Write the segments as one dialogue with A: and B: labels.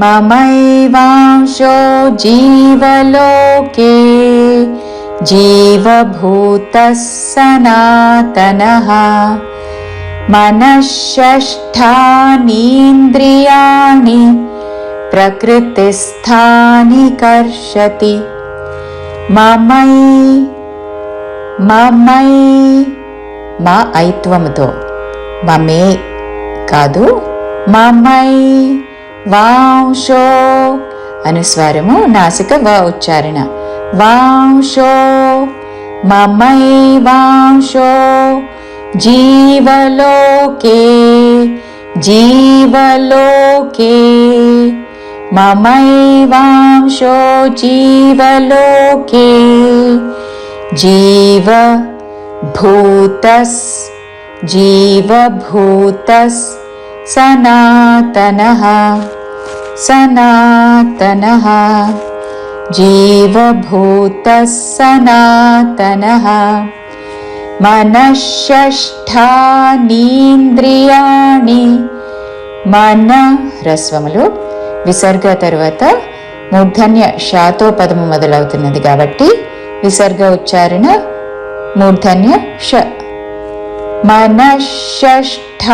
A: ममैवांशो जीवलोके जीवभूतः सनातनः मनःषष्ठानीन्द्रियाणि प्रकृतिस्थानि कर्षति మమై మమై మా ఐత్వముతో మమే కాదు మమై వాంశో అనుస్వారము నాసిక వ ఉచ్చారణ వాంశో మమై వాంశో జీవలోకే జీవలోకే ममैवांशो जीवलोके जीवभूतस् जीवभूतस् सनातनः सनातनः जीवभूतः सनातनः मनःषष्ठानीन्द्रियाणि मन ह्रस्वमुलु విసర్గ తరువాత మూర్ధన్య షాతో పదము మొదలవుతున్నది కాబట్టి విసర్గ ఉచ్చారణ మూర్ధన్య ష మనషష్ఠ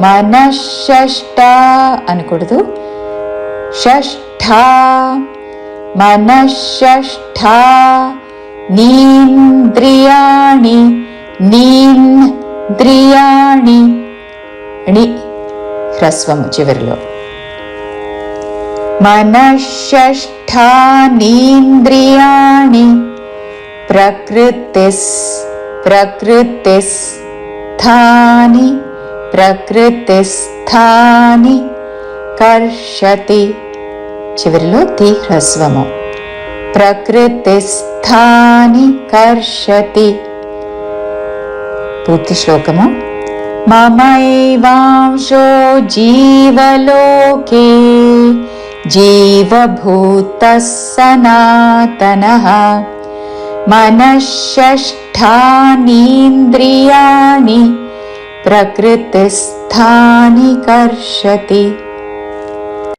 A: మనషష్ట అనకూడదు. షష్ఠ మనషష్ఠ నీంద్రియాణి నీంద్రియాణి అని హ్రస్వము చివరిలో. మనషష్ఠానీంద్రియాణి ప్రకృతిస్ ప్రకృతిస్ స్థాని प्रकृतिस्थानि कर्षति చివరిలో తి హ్రస్వము ప్రకృతిస్థాని కర్షతి పూర్తి శ్లోకము మమైవాంశో జీవలోకే जीवभूतः सनातनः मनःषष्ठानीन्द्रियाणि प्रकृतिस्थानि कर्षति